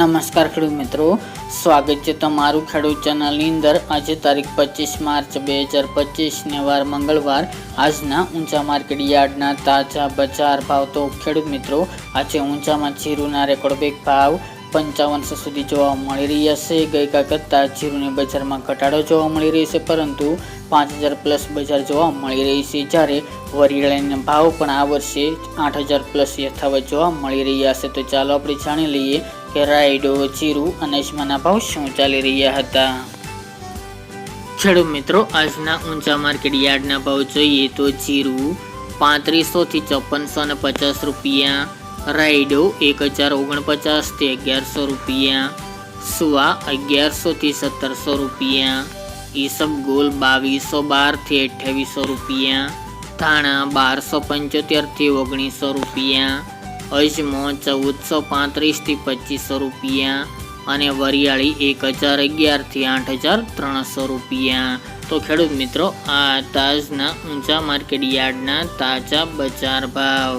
નમસ્કાર ખેડૂત મિત્રો. સ્વાગત છે તમારું ખેડૂત ચેનલની અંદર. આજે તારીખ પચીસ માર્ચ બે હજાર પચીસને વાર મંગળવાર. આજના ઊંચા માર્કેટ યાર્ડના તાજા બજાર ભાવ. તો ખેડૂત મિત્રો, આજે ઊંચામાં જીરુના રેકોર્ડ બેક ભાવ પંચાવનસો સુધી જોવા મળી રહ્યા છે. ગઈકાલ કરતાં જીરુની બજારમાં ઘટાડો જોવા મળી રહ્યો છે, પરંતુ પાંચ હજાર પ્લસ બજાર જોવા મળી રહી છે. જ્યારે વરિયાળીના ભાવ પણ આ વર્ષે આઠ હજાર પ્લસ યથાવત જોવા મળી રહ્યા છે. તો ચાલો આપણે જાણી લઈએ કે રાયડો જીરું અને અજમાના ભાવ શું ચાલી રહ્યા હતા? ખેડૂત મિત્રો, આજના ઊંચા માર્કેટ યાર્ડના ભાવ જોઈએ તો જીરું પાંત્રીસો થી ચોપનસો ને પચાસ રૂપિયા, રાયડો એક હજાર ઓગણપચાસથી અગિયારસો રૂપિયા, સુવા અગિયારસો થી સત્તરસો રૂપિયા ઈસબગુલ બાવીસો બારથી અઠ્યાવીસો રૂપિયા, ધાણા બારસો પંચોતેરથી ઓગણીસો રૂપિયા અજમો ચૌદસો પાંત્રીસથી પચીસો રૂપિયા અને વરિયાળી એક હજાર અગિયારથી આઠ હજાર ત્રણસો રૂપિયા. તો ખેડૂત મિત્રો, આ તાજના ઊંચા માર્કેટ યાર્ડના તાજા બજાર ભાવ.